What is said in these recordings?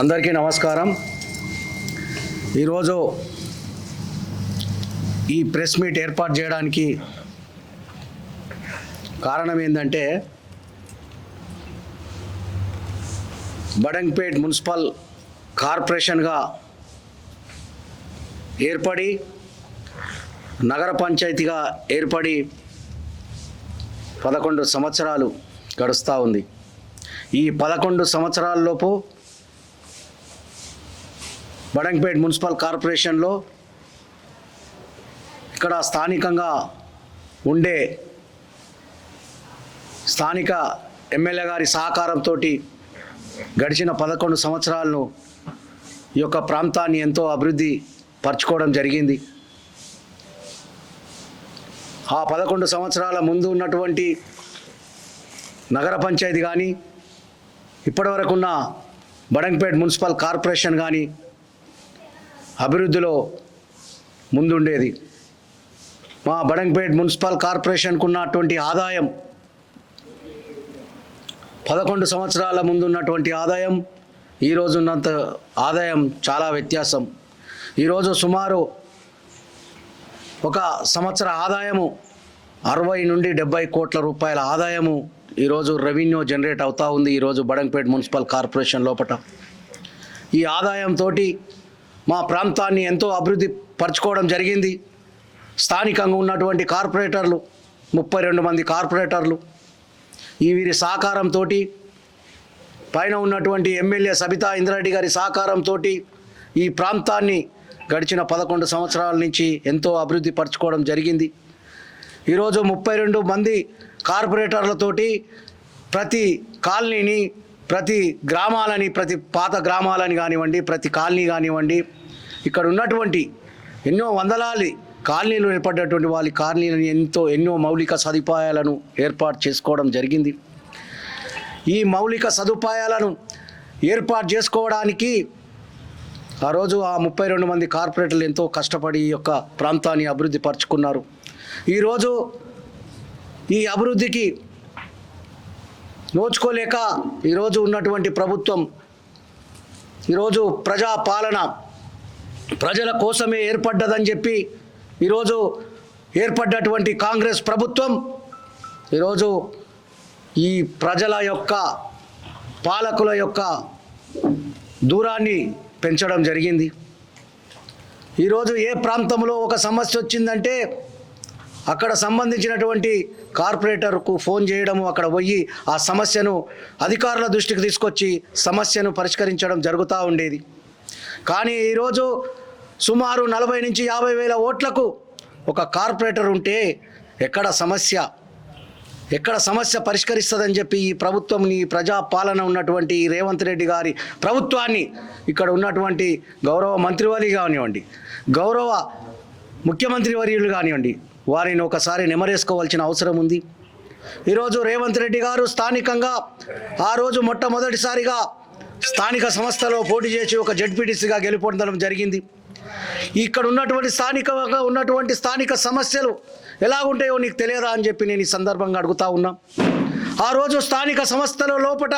అందరికీ నమస్కారం. ఈరోజు ఈ ప్రెస్ మీట్ ఏర్పాటు చేయడానికి కారణం ఏంటంటే బడంగ్పేట్ మున్సిపల్ కార్పొరేషన్గా ఏర్పడి నగర పంచాయతీగా ఏర్పడి పదకొండు సంవత్సరాలు గడుస్తూ ఉంది. ఈ పదకొండు సంవత్సరాలలోపు బడంపేట్ మున్సిపల్ కార్పొరేషన్లో ఇక్కడ స్థానికంగా ఉండే స్థానిక ఎమ్మెల్యే గారి సహకారంతో గడిచిన పదకొండు సంవత్సరాలను ఈ యొక్క ప్రాంతాన్ని ఎంతో అభివృద్ధి పరచుకోవడం జరిగింది. ఆ పదకొండు సంవత్సరాల ముందు ఉన్నటువంటి నగర పంచాయతీ కానీ ఇప్పటివరకున్న బడంపేట్ మున్సిపల్ కార్పొరేషన్ కానీ అభివృద్ధిలో ముందుండేది. మా బడంపేట్ మున్సిపల్ కార్పొరేషన్కు ఉన్నటువంటి ఆదాయం పదకొండు సంవత్సరాల ముందున్నటువంటి ఆదాయం ఈరోజు ఉన్నంత ఆదాయం చాలా వ్యత్యాసం. ఈరోజు సుమారు ఒక సంవత్సర ఆదాయము అరవై నుండి డెబ్బై కోట్ల రూపాయల ఆదాయము ఈరోజు రెవెన్యూ జనరేట్ అవుతూ ఉంది ఈరోజు బడంగ్పేట్ మున్సిపల్ కార్పొరేషన్ లోపల ఈ ఆదాయంతో మా ప్రాంతాన్ని ఎంతో అభివృద్ధి పరచుకోవడం జరిగింది. స్థానికంగా ఉన్నటువంటి కార్పొరేటర్లు ముప్పై రెండు మంది కార్పొరేటర్లు ఈ వీరి సహకారంతో పైన ఉన్నటువంటి ఎమ్మెల్యే సబితా ఇంద్రారెడ్డి గారి సహకారంతో ఈ ప్రాంతాన్ని గడిచిన పదకొండు సంవత్సరాల నుంచి ఎంతో అభివృద్ధి పరచుకోవడం జరిగింది. ఈరోజు ముప్పై రెండు మంది కార్పొరేటర్లతోటి ప్రతి కాలనీని ప్రతి గ్రామాలని ప్రతి పాత గ్రామాలని కానివ్వండి ప్రతి కాలనీ కానివ్వండి ఇక్కడ ఉన్నటువంటి ఎన్నో వందలాది కాలనీలు ఏర్పడ్డటువంటి వాళ్ళ కాలనీలను ఎంతో ఎన్నో మౌలిక సదుపాయాలను ఏర్పాటు చేసుకోవడం జరిగింది. ఈ మౌలిక సదుపాయాలను ఏర్పాటు చేసుకోవడానికి ఆ రోజు ఆ ముప్పై రెండు మంది కార్పొరేటర్లు ఎంతో కష్టపడి ఈ యొక్క ప్రాంతాన్ని అభివృద్ధి పరుచుకున్నారు. ఈరోజు ఈ అభివృద్ధికి నోచుకోలేక ఈరోజు ఉన్నటువంటి ప్రభుత్వం ఈరోజు ప్రజా పాలన ప్రజల కోసమే ఏర్పడ్డదని చెప్పి ఈరోజు ఏర్పడ్డటువంటి కాంగ్రెస్ ప్రభుత్వం ఈరోజు ఈ ప్రజల యొక్క పాలకుల యొక్క దూరాన్ని పెంచడం జరిగింది. ఈరోజు ఏ ప్రాంతంలో ఒక సమస్య వచ్చిందంటే అక్కడ సంబంధించినటువంటి కార్పొరేటర్కు ఫోన్ చేయడము అక్కడ పోయి ఆ సమస్యను అధికారుల దృష్టికి తీసుకొచ్చి సమస్యను పరిష్కరించడం జరుగుతూ ఉండేది. కానీ ఈరోజు సుమారు నలభై నుంచి యాభై వేల ఓట్లకు ఒక కార్పొరేటర్ ఉంటే ఎక్కడ సమస్య? ఎక్కడ సమస్య పరిష్కరిస్తుందని చెప్పి ఈ ప్రభుత్వం ఈ ఉన్నటువంటి రేవంత్ రెడ్డి గారి ప్రభుత్వాన్ని ఇక్కడ ఉన్నటువంటి గౌరవ మంత్రివర్యులు కానివ్వండి గౌరవ ముఖ్యమంత్రి వర్యులు కానివ్వండి వారిని ఒకసారి నెమరేసుకోవాల్సిన అవసరం ఉంది. ఈరోజు రేవంత్ రెడ్డి గారు స్థానికంగా ఆ రోజు మొట్టమొదటిసారిగా స్థానిక సంస్థలో పోటీ చేసి ఒక జడ్పీటీసీగా గెలుపొందడం జరిగింది. ఇక్కడ ఉన్నటువంటి స్థానికంగా ఉన్నటువంటి స్థానిక సమస్యలు ఎలా ఉంటాయో నీకు తెలియదా అని చెప్పి నేను ఈ సందర్భంగా అడుగుతా ఉన్నా. ఆ రోజు స్థానిక సంస్థల లోపట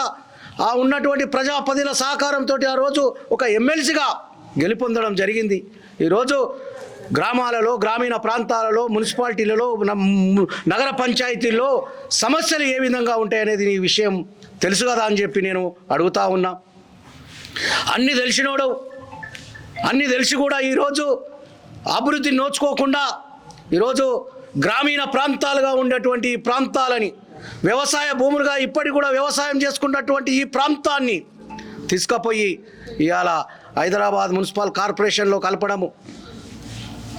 ఆ ఉన్నటువంటి ప్రజాపతిల సహకారంతో ఆ రోజు ఒక ఎమ్మెల్సీగా గెలుపొందడం జరిగింది. ఈరోజు గ్రామాలలో గ్రామీణ ప్రాంతాలలో మున్సిపాలిటీలలో నగర పంచాయతీల్లో సమస్యలు ఏ విధంగా ఉంటాయనేది ఈ విషయం తెలుసు కదా అని చెప్పి నేను అడుగుతా ఉన్నా. అన్నీ తెలిసినోడు అన్నీ తెలిసి కూడా ఈరోజు అభివృద్ధి నోచుకోకుండా ఈరోజు గ్రామీణ ప్రాంతాలుగా ఉండేటువంటి ఈ ప్రాంతాలని వ్యవసాయ భూములుగా ఇప్పటికి కూడా వ్యవసాయం చేసుకున్నటువంటి ఈ ప్రాంతాన్ని తీసుకుపోయి ఇవాళ హైదరాబాద్ మున్సిపల్ కార్పొరేషన్లో కలపడము.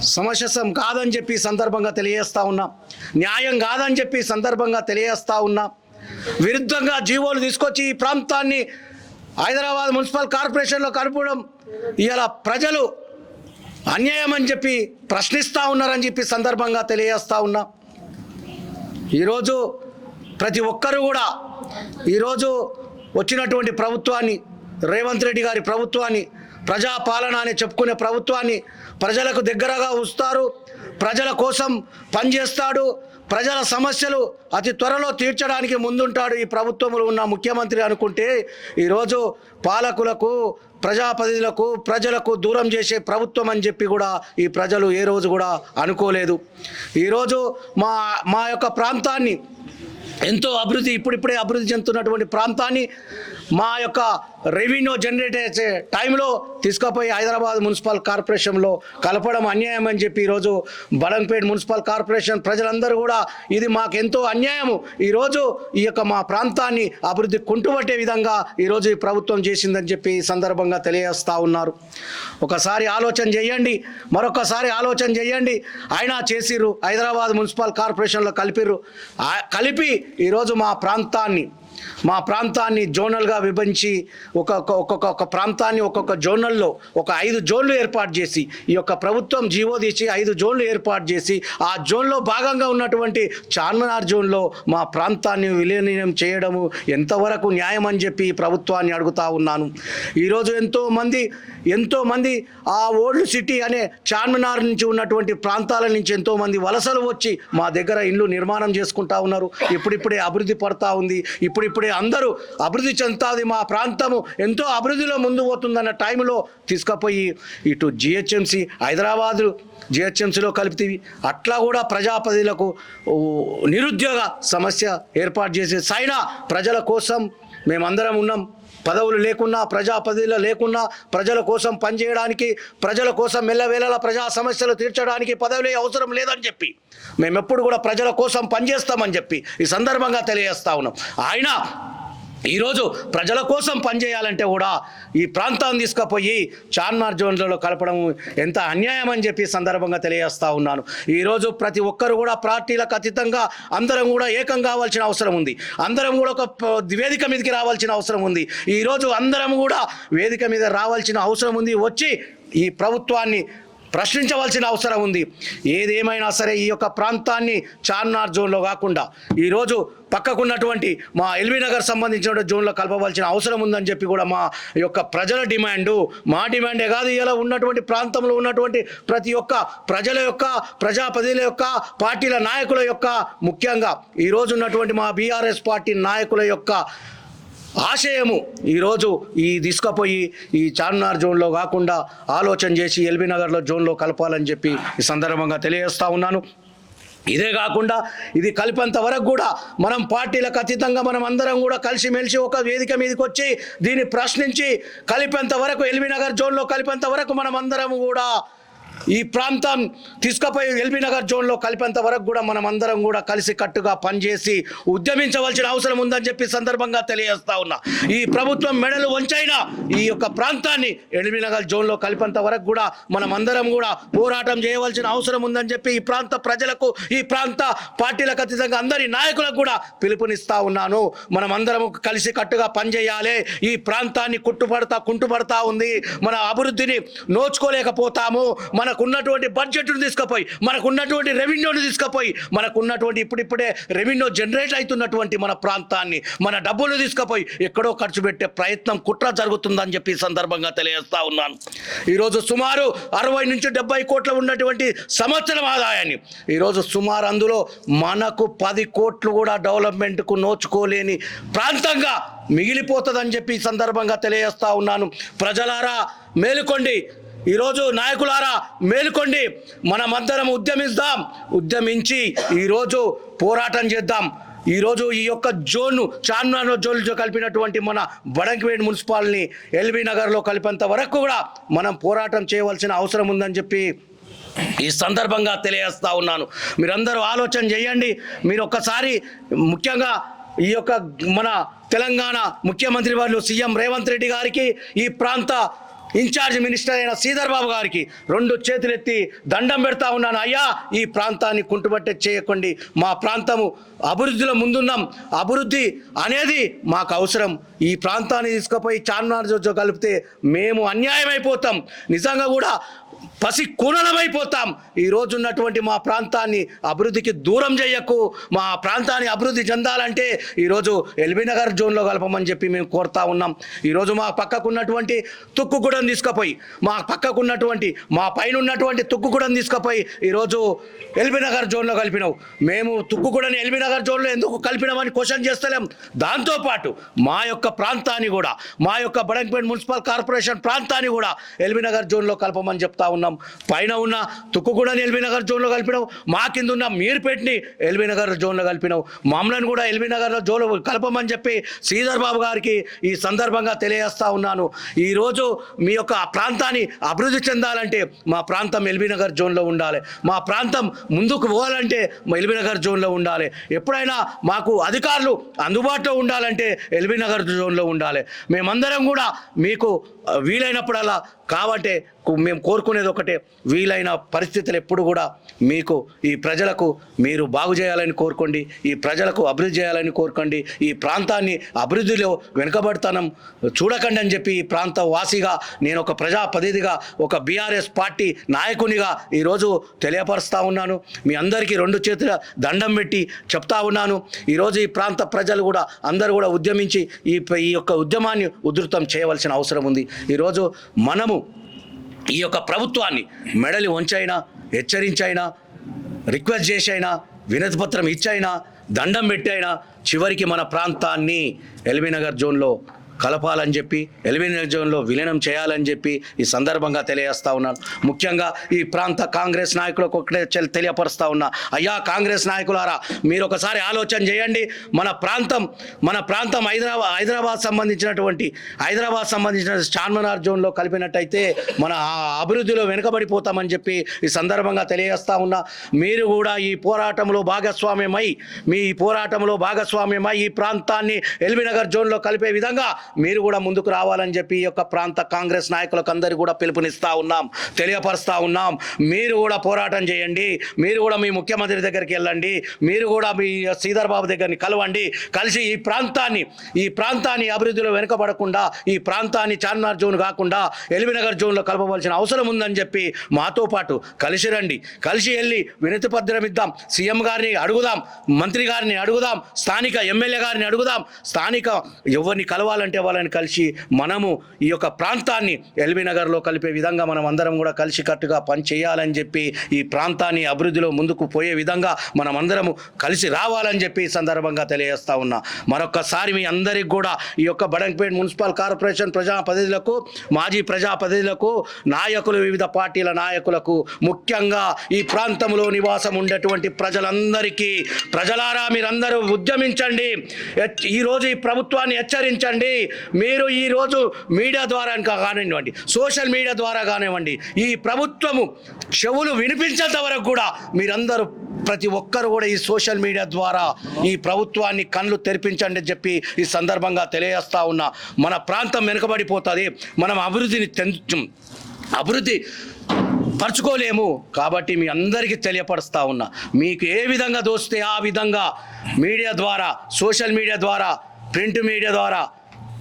సమస్యసం కాదని చెప్పి సందర్భంగా తెలియజేస్తూ ఉన్నాం. న్యాయం కాదని చెప్పి సందర్భంగా తెలియజేస్తూ ఉన్నాం. విరుద్ధంగా జీవోలు తీసుకొచ్చి ఈ ప్రాంతాన్ని హైదరాబాద్ మున్సిపల్ కార్పొరేషన్లో కలపడం ఇలా ప్రజలు అన్యాయం అని చెప్పి ప్రశ్నిస్తూ ఉన్నారని చెప్పి సందర్భంగా తెలియజేస్తూ ఉన్నా. ఈరోజు ప్రతి ఒక్కరూ కూడా ఈరోజు వచ్చినటువంటి ప్రభుత్వాన్ని రేవంత్ రెడ్డి గారి ప్రభుత్వాన్ని ప్రజాపాలన అని చెప్పుకునే ప్రభుత్వాన్ని ప్రజలకు దగ్గరగా ఉంచుతారు. ప్రజల కోసం పనిచేస్తాడు. ప్రజల సమస్యలు అతి త్వరలో తీర్చడానికి ముందుంటాడు ఈ ప్రభుత్వంలో ఉన్న ముఖ్యమంత్రి అనుకుంటే ఈరోజు పాలకులకు ప్రజాప్రతినిధులకు ప్రజలకు దూరం చేసే ప్రభుత్వం అని చెప్పి కూడా ఈ ప్రజలు ఏ రోజు కూడా అనుకోలేదు. ఈరోజు మా మా యొక్క ప్రాంతాన్ని ఎంతో అభివృద్ధి ఇప్పుడిప్పుడే అభివృద్ధి చెందుతున్నటువంటి ప్రాంతాన్ని మా యొక్క రెవెన్యూ జనరేట్ చేసే టైంలో తీసుకుపోయి హైదరాబాద్ మున్సిపల్ కార్పొరేషన్లో కలపడం అన్యాయం అని చెప్పి ఈరోజు బడంపేట్ మున్సిపల్ కార్పొరేషన్ ప్రజలందరూ కూడా ఇది మాకెంతో అన్యాయము. ఈరోజు ఈ యొక్క మా ప్రాంతాన్ని అభివృద్ధి కుంటుపట్టే విధంగా ఈరోజు ఈ ప్రభుత్వం చేసిందని చెప్పి సందర్భంగా తెలియజేస్తూ ఉన్నారు. ఒకసారి ఆలోచన చేయండి మరొకసారి ఆలోచన చేయండి. అయినా చేసిర్రు హైదరాబాద్ మున్సిపల్ కార్పొరేషన్లో కలిపిర్రు. కలిపి ఈరోజు మా ప్రాంతాన్ని మా ప్రాంతాన్ని జోనల్గా విభజించి ఒక్కొక్క ఒక్కొక్క ఒక ప్రాంతాన్ని ఒక్కొక్క జోనల్లో ఒక ఐదు జోన్లు ఏర్పాటు చేసి ఈ యొక్క ప్రభుత్వం జీవో తీసి ఐదు జోన్లు ఏర్పాటు చేసి ఆ జోన్లో భాగంగా ఉన్నటువంటి చార్మినార్ జోన్లో మా ప్రాంతాన్ని విలీనం చేయడము ఎంతవరకు న్యాయం అని చెప్పి ప్రభుత్వాన్ని అడుగుతా ఉన్నాను. ఈరోజు ఎంతోమంది ఎంతోమంది ఆ ఓల్డ్ సిటీ అనే చార్మినార్ నుంచి ఉన్నటువంటి ప్రాంతాల నుంచి ఎంతోమంది వలసలు వచ్చి మా దగ్గర ఇల్లు నిర్మాణం చేసుకుంటా ఉన్నారు. ఇప్పుడిప్పుడే అభివృద్ధి పడతా ఉంది. ఇప్పుడిప్పుడే అందరూ అభివృద్ధి చెందుతుంది మా ప్రాంతము. ఎంతో అభివృద్ధిలో ముందు పోతుందన్న టైంలో తీసుకుపోయి ఇటు జిహెచ్ఎంసి హైదరాబాదు జిహెచ్ఎంసీలో కలిపితేవి అట్లా కూడా ప్రజాపతిలకు నిరుద్యోగ సమస్య ఏర్పాటు చేసే సైనా ప్రజల కోసం మేమందరం ఉన్నాం. పదవులు లేకున్నా ప్రజాపతిలో లేకున్నా ప్రజల కోసం పనిచేయడానికి ప్రజల కోసం మెల్లవేళలా ప్రజా సమస్యలు తీర్చడానికి పదవులే అవసరం లేదని చెప్పి మేము ఎప్పుడు కూడా ప్రజల కోసం పనిచేస్తామని చెప్పి ఈ సందర్భంగా తెలియజేస్తా ఉన్నాం. ఆయన ఈరోజు ప్రజల కోసం పనిచేయాలంటే కూడా ఈ ప్రాంతాన్ని తీసుకుపోయి చార్మార్ జోన్లలో కలపడం ఎంత అన్యాయం అని చెప్పి సందర్భంగా తెలియజేస్తా ఉన్నాను. ఈరోజు ప్రతి ఒక్కరు కూడా పార్టీలకు అతీతంగా అందరం కూడా ఏకం కావాల్సిన అవసరం ఉంది. అందరం కూడా ఒక వేదిక మీదకి రావాల్సిన అవసరం ఉంది. ఈరోజు అందరం కూడా వేదిక మీద రావాల్సిన అవసరం ఉంది. వచ్చి ఈ ప్రభుత్వాన్ని ప్రశ్నించవలసిన అవసరం ఉంది. ఏదేమైనా సరే ఈ యొక్క ప్రాంతాన్ని చార్మినార్ జోన్లో కాకుండా ఈరోజు పక్కకున్నటువంటి మా ఎల్బీ నగర్ సంబంధించిన జోన్లో కలపవలసిన అవసరం ఉందని చెప్పి కూడా మా యొక్క ప్రజల డిమాండ్ మా డిమాండే కాదు. ఇలా ఉన్నటువంటి ప్రాంతంలో ఉన్నటువంటి ప్రతి ఒక్క ప్రజల యొక్క ప్రజాప్రతినిధుల యొక్క పార్టీల నాయకుల యొక్క ముఖ్యంగా ఈరోజు ఉన్నటువంటి మా బీఆర్ఎస్ పార్టీ నాయకుల యొక్క ఆశయము. ఈరోజు ఈ తీసుకుపోయి ఈ చార్మినార్ జోన్లో కాకుండా ఆలోచన చేసి ఎల్బీ నగర్లో జోన్లో కలపాలని చెప్పి ఈ సందర్భంగా తెలియజేస్తా ఉన్నాను. ఇదే కాకుండా ఇది కలిపేంత వరకు కూడా మనం పార్టీలకు అతీతంగా మనం అందరం కూడా కలిసిమెలిసి ఒక వేదిక మీదకి వచ్చి దీన్ని ప్రశ్నించి కలిపేంత వరకు ఎల్బీ నగర్ జోన్లో కలిపేంత వరకు మనం అందరం కూడా ఈ ప్రాంతం తీసుకుపోయి ఎల్బీ నగర్ జోన్లో కలిపేంత వరకు కూడా మనం అందరం కూడా కలిసి కట్టుగా పనిచేసి ఉద్యమించవలసిన అవసరం ఉందని చెప్పి సందర్భంగా తెలియజేస్తా ఉన్నా. ఈ ప్రభుత్వం మెడలు వంచైనా ఈ యొక్క ప్రాంతాన్ని ఎల్బీ నగర్ జోన్లో కలిపేంత వరకు కూడా మనం అందరం కూడా పోరాటం చేయవలసిన అవసరం ఉందని చెప్పి ఈ ప్రాంత ప్రజలకు ఈ ప్రాంత పార్టీలకు అతీతంగా అందరి నాయకులకు కూడా పిలుపునిస్తా ఉన్నాను. మనం అందరం కలిసి కట్టుగా పనిచేయాలి. ఈ ప్రాంతాన్ని కుట్టుపడతా కుంటుపడతా ఉంది. మన అభివృద్ధిని నోచుకోలేకపోతాము. మనకున్నటువంటి బడ్జెట్ను తీసుకుపోయి మనకున్నటువంటి రెవెన్యూని తీసుకుపోయి మనకున్నటువంటి ఇప్పుడిప్పుడే రెవెన్యూ జనరేట్ అవుతున్నటువంటి మన ప్రాంతాన్ని మన డబ్బులు తీసుకుపోయి ఎక్కడో ఖర్చు పెట్టే ప్రయత్నం కుట్ర జరుగుతుందని చెప్పి సందర్భంగా తెలియజేస్తా ఉన్నాను. ఈరోజు సుమారు అరవై నుంచి డెబ్బై కోట్ల ఉన్నటువంటి సంవత్సరం ఆదాయాన్ని ఈరోజు సుమారు అందులో మనకు పది కోట్లు కూడా డెవలప్మెంట్కు నోచుకోలేని ప్రాంతంగా మిగిలిపోతుందని చెప్పి సందర్భంగా తెలియజేస్తా ఉన్నాను. ప్రజలారా మేలుకోండి. ఈరోజు నాయకులారా మేలుకోండి. మనమందరం ఉద్యమిద్దాం. ఉద్యమించి ఈరోజు పోరాటం చేద్దాం. ఈరోజు ఈ యొక్క జోన్ను చార్మినార్ జోన్ కలిపినటువంటి మన బడంకివేడ్ మున్సిపాలిని ఎల్బీ నగర్లో కలిపేంత వరకు కూడా మనం పోరాటం చేయవలసిన అవసరం ఉందని చెప్పి ఈ సందర్భంగా తెలియజేస్తా ఉన్నాను. మీరందరూ ఆలోచన చేయండి. మీరు ఒక్కసారి ముఖ్యంగా ఈ యొక్క మన తెలంగాణ ముఖ్యమంత్రి వారు సీఎం రేవంత్ రెడ్డి గారికి ఈ ప్రాంత ఇన్ఛార్జ్ మినిస్టర్ అయిన శ్రీధర్ బాబు గారికి రెండు చేతులెత్తి దండం పెడతా ఉన్నాను. అయ్యా ఈ ప్రాంతాన్ని కుంటుబట్టే చేయకండి. మా ప్రాంతము అభివృద్ధిలో ముందున్నాం. అభివృద్ధి అనేది మాకు అవసరం. ఈ ప్రాంతాన్ని తీసుకుపోయి చార్మినార్ జో కలిపితే మేము అన్యాయం అయిపోతాం నిజంగా కూడా పసి కూనలమైపోతాం. ఈరోజు ఉన్నటువంటి మా ప్రాంతాన్ని అభివృద్ధికి దూరం చేయకు. మా ప్రాంతాన్ని అభివృద్ధి చెందాలంటే ఈరోజు ఎల్బీ నగర్ జోన్లో కలపమని చెప్పి మేము కోరుతా ఉన్నాం. ఈరోజు మా పక్కకున్నటువంటి తుక్కుగూడెం తీసుకుపోయి మా పక్కకున్నటువంటి మా పైన ఉన్నటువంటి తుక్కుగూడెం తీసుకుపోయి ఈరోజు ఎల్బీ నగర్ జోన్లో కలిపినావు. మేము తుక్కుగూడని ఎల్బీ నగర్ జోన్లో ఎందుకు కలిపినామని క్వశ్చన్ చేస్తలేం. దాంతోపాటు మా యొక్క ప్రాంతాన్ని కూడా మా యొక్క బడంపేట మున్సిపల్ కార్పొరేషన్ ప్రాంతాన్ని కూడా ఎల్బీ నగర్ జోన్లో కలపమని చెప్తా ఉన్నాం. పైన ఉన్న తుక్కుగూడని ఎల్బీ నగర్ జోన్లో కలిపినావు. మా కింద ఉన్న మీర్పేట్ని ఎల్బీ నగర్ జోన్లో కలిపినావు. మమ్మల్ని కూడా ఎల్బీ నగర్లో జోన్లో కలపమని చెప్పి శ్రీధర్ బాబు గారికి ఈ సందర్భంగా తెలియజేస్తా ఉన్నాను. ఈరోజు మీ యొక్క ప్రాంతాన్ని అభివృద్ధి చెందాలంటే మా ప్రాంతం ఎల్బీ నగర్ జోన్లో ఉండాలి. మా ప్రాంతం ముందుకు పోవాలంటే మా ఎల్బీ నగర్ జోన్లో ఉండాలి. ఎప్పుడైనా మాకు అధికారులు అందుబాటులో ఉండాలంటే ఎల్బీ నగర్ జోన్లో ఉండాలి. మేమందరం కూడా మీకు వీలైనప్పుడల్లా కాబట్టి మేము కోరుకునేది ఒకటే వీలైన పరిస్థితులు ఎప్పుడు కూడా మీకు ఈ ప్రజలకు మీరు బాగు చేయాలని కోరుకోండి ఈ ప్రజలకు అభివృద్ధి చేయాలని కోరుకోండి ఈ ప్రాంతాన్ని అభివృద్ధిలో వెనుకబడతనం చూడకండి అని చెప్పి ఈ ప్రాంత వాసిగా నేను ఒక ప్రజాప్రతినిధిగా ఒక బీఆర్ఎస్ పార్టీ నాయకునిగా ఈరోజు తెలియపరుస్తా ఉన్నాను. మీ అందరికీ రెండు చేతుల దండం పెట్టి చెప్తా ఉన్నాను. ఈరోజు ఈ ప్రాంత ప్రజలు కూడా అందరూ కూడా ఉద్యమించి ఈ ఈ యొక్క ఉద్యమాన్ని ఉధృతం చేయవలసిన అవసరం ఉంది. ఈరోజు మనము ఈ యొక్క ప్రభుత్వాన్ని మెడలి వంచైనా హెచ్చరించైనా రిక్వెస్ట్ చేసైనా వినతిపత్రం ఇచ్చైనా దండం పెట్టైనా చివరికి మన ప్రాంతాన్ని ఎల్బీనగర్ జోన్లో కలపాలని చెప్పి ఎల్బీనగర్ జోన్లో విలీనం చేయాలని చెప్పి ఈ సందర్భంగా తెలియజేస్తా ఉన్నాను ముఖ్యంగా ఈ ప్రాంత కాంగ్రెస్ నాయకులకు ఒకటే చెల్- తెలియపరుస్తా ఉన్నా. అయ్యా కాంగ్రెస్ నాయకులారా మీరు ఒకసారి ఆలోచన చేయండి. మన ప్రాంతం మన ప్రాంతం హైదరాబాద్ హైదరాబాద్ సంబంధించినటువంటి హైదరాబాద్ సంబంధించిన చార్మినార్ జోన్లో కలిపినట్టయితే మన ఆ అభివృద్ధిలో వెనుకబడిపోతామని చెప్పి ఈ సందర్భంగా తెలియజేస్తా ఉన్నా. మీరు కూడా ఈ పోరాటంలో భాగస్వామ్యమై మీ ఈ పోరాటంలో భాగస్వామ్యమై ఈ ప్రాంతాన్ని ఎల్బీనగర్ జోన్లో కలిపే విధంగా మీరు కూడా ముందుకు రావాలని చెప్పి ఈ యొక్క ప్రాంత కాంగ్రెస్ నాయకులకు అందరికీ కూడా పిలుపునిస్తా ఉన్నాం తెలియపరుస్తా ఉన్నాం. మీరు కూడా పోరాటం చేయండి. మీరు కూడా మీ ముఖ్యమంత్రి దగ్గరికి వెళ్ళండి. మీరు కూడా మీ శ్రీధర్ బాబు దగ్గరని కలవండి. కలిసి ఈ ప్రాంతాన్ని ఈ ప్రాంతాన్ని అభివృద్ధిలో వెనుకబడకుండా ఈ ప్రాంతాన్ని చార్మినార్ జోన్ కాకుండా ఎల్బీనగర్ జోన్లో కలపవలసిన అవసరం ఉందని చెప్పి మాతో పాటు కలిసి రండి. కలిసి వెళ్ళి వినతి పత్రం ఇద్దాం. సీఎం గారిని అడుగుదాం. మంత్రి గారిని అడుగుదాం. స్థానిక ఎమ్మెల్యే గారిని అడుగుదాం. స్థానిక ఎవరిని కలవాలంటే వాళ్ళని కలిసి మనము ఈ యొక్క ప్రాంతాన్ని ఎల్బీ నగర్లో కలిపే విధంగా మనం అందరం కూడా కలిసికట్టుగా పని చేయాలని చెప్పి ఈ ప్రాంతాన్ని అభివృద్ధిలో ముందుకు పోయే విధంగా మనం అందరము కలిసి రావాలని చెప్పి ఈ సందర్భంగా తెలియజేస్తా ఉన్నా. మరొకసారి మీ అందరికి కూడా ఈ యొక్క బడంపేట మున్సిపల్ కార్పొరేషన్ ప్రజాప్రతినిధులకు మాజీ ప్రజాప్రతినిధులకు నాయకులు వివిధ పార్టీల నాయకులకు ముఖ్యంగా ఈ ప్రాంతంలో నివాసం ఉండేటువంటి ప్రజలందరికీ ప్రజలారా మీరందరూ ఉద్యమించండి. ఈరోజు ఈ ప్రభుత్వాన్ని హెచ్చరించండి. మీరు ఈరోజు మీడియా ద్వారా ఇంకా కానివ్వండి సోషల్ మీడియా ద్వారా కానివ్వండి ఈ ప్రభుత్వము చెవులు వినిపించేంత వరకు కూడా మీరందరూ ప్రతి ఒక్కరు కూడా ఈ సోషల్ మీడియా ద్వారా ఈ ప్రభుత్వాన్ని కళ్ళు తెరిపించండి అని చెప్పి ఈ సందర్భంగా తెలియజేస్తా ఉన్నా. మన ప్రాంతం వెనుకబడిపోతుంది మనం అభివృద్ధిని అభివృద్ధి పరచుకోలేము కాబట్టి మీ అందరికీ తెలియపరుస్తా ఉన్నా. మీకు ఏ విధంగా దోస్తే ఆ విధంగా మీడియా ద్వారా సోషల్ మీడియా ద్వారా ప్రింట్ మీడియా ద్వారా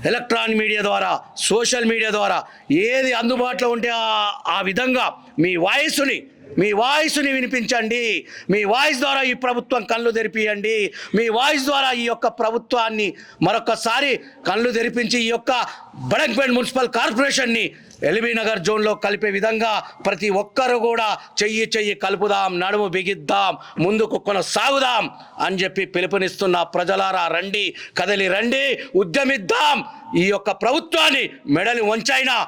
ఎలక్ట్రానిక్ మీడియా ద్వారా సోషల్ మీడియా ద్వారా ఏది అందుబాటులో ఉంటే ఆ- ఆ విధంగా మీ వాయిస్ని మీ వాయిస్ని వినిపించండి. మీ వాయిస్ ద్వారా ఈ ప్రభుత్వం కళ్ళు తెరిపియండి. మీ వాయిస్ ద్వారా ఈ యొక్క ప్రభుత్వాన్ని మరొకసారి కళ్ళు తెరిపించి ఈ యొక్క బడంగపేట్ మున్సిపల్ కార్పొరేషన్ని ఎల్బీ నగర్ జోన్లో కలిపే విధంగా ప్రతి ఒక్కరు కూడా చెయ్యి చెయ్యి కలుపుదాం నడుము బిగిద్దాం ముందుకు కొనసాగుదాం అని చెప్పి పిలుపునిస్తున్న ప్రజలారా రండి కదలి రండి ఉద్యమిద్దాం. ఈ యొక్క ప్రభుత్వాన్ని మెడలి వంచైనా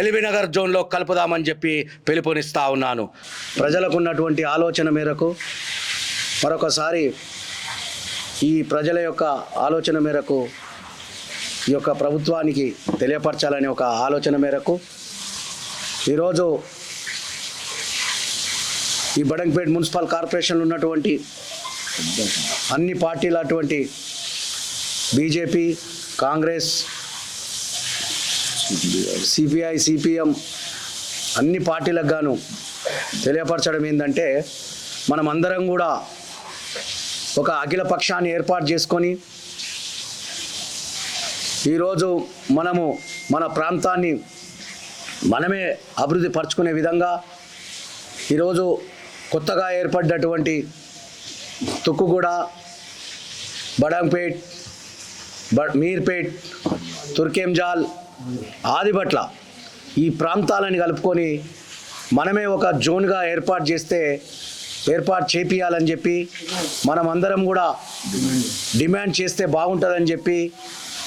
ఎల్బీనగర్ జోన్లో కలుపుదామని చెప్పి పిలుపునిస్తా ఉన్నాను. ప్రజలకు ఉన్నటువంటి ఆలోచన మేరకు మరొకసారి ఈ ప్రజల యొక్క ఆలోచన మేరకు ఈ యొక్క ప్రభుత్వానికి తెలియపరచాలనే ఒక ఆలోచన మేరకు ఈరోజు ఈ బడంగపేట్ మున్సిపల్ కార్పొరేషన్లో ఉన్నటువంటి అన్ని పార్టీలు అటువంటి బీజేపీ కాంగ్రెస్ సిపిఐ సిపిఎం అన్ని పార్టీలకు గాను తెలియపరచడం ఏంటంటే మనం అందరం కూడా ఒక అఖిల పక్షాన్ని ఏర్పాటు చేసుకొని ఈరోజు మనము మన ప్రాంతాన్ని మనమే అభివృద్ధి పరచుకునే విధంగా ఈరోజు కొత్తగా ఏర్పడ్డటువంటి తుక్కుగూడ బడంపేట్ బ మీర్పేట్ తుర్కెంజాల్ ఆదిబట్ల ఈ ప్రాంతాలని కలుపుకొని మనమే ఒక జోన్గా ఏర్పాటు చేస్తే ఏర్పాటు చేపియాలని చెప్పి మనమందరం కూడా డిమాండ్ చేస్తే బాగుంటుందని చెప్పి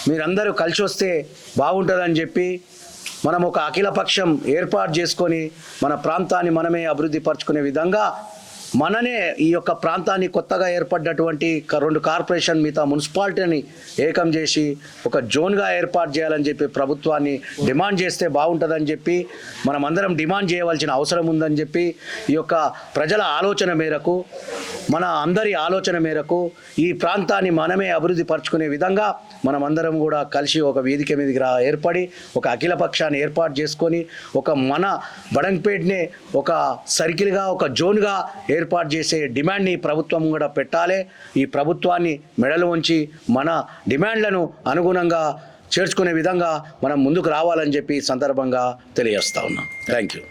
మీరందరూ కలిసి వస్తే బాగుంటుందని చెప్పి మనం ఒక అఖిలపక్షం ఏర్పాటు చేసుకొని మన ప్రాంతాన్ని మనమే అభివృద్ధి పరచుకునే విధంగా మననే ఈ యొక్క ప్రాంతాన్ని కొత్తగా ఏర్పడ్డటువంటి రెండు కార్పొరేషన్ మిగతా మున్సిపాలిటీని ఏకం చేసి ఒక జోన్గా ఏర్పాటు చేయాలని చెప్పి ప్రభుత్వాన్ని డిమాండ్ చేస్తే బాగుంటుందని చెప్పి మనం అందరం డిమాండ్ చేయవలసిన అవసరం ఉందని చెప్పి ఈ యొక్క ప్రజల ఆలోచన మేరకు మన అందరి ఆలోచన మేరకు ఈ ప్రాంతాన్ని మనమే అభివృద్ధి పరచుకునే విధంగా మనం అందరం కూడా కలిసి ఒక వేదిక మీదకి రా ఏర్పడి ఒక అఖిల పక్షాన్ని ఏర్పాటు చేసుకొని ఒక మన బడంపేట్నే ఒక సర్కిల్గా ఒక జోన్గా ఏర్పాటు చేసే డిమాండ్ని ప్రభుత్వం కూడా పెట్టాలి. ఈ ప్రభుత్వాన్ని మెడలు ఉంచి మన డిమాండ్లను అనుగుణంగా చేర్చుకునే విధంగా మనం ముందుకు రావాలని చెప్పి సందర్భంగా తెలియజేస్తా ఉన్నాం. Thank you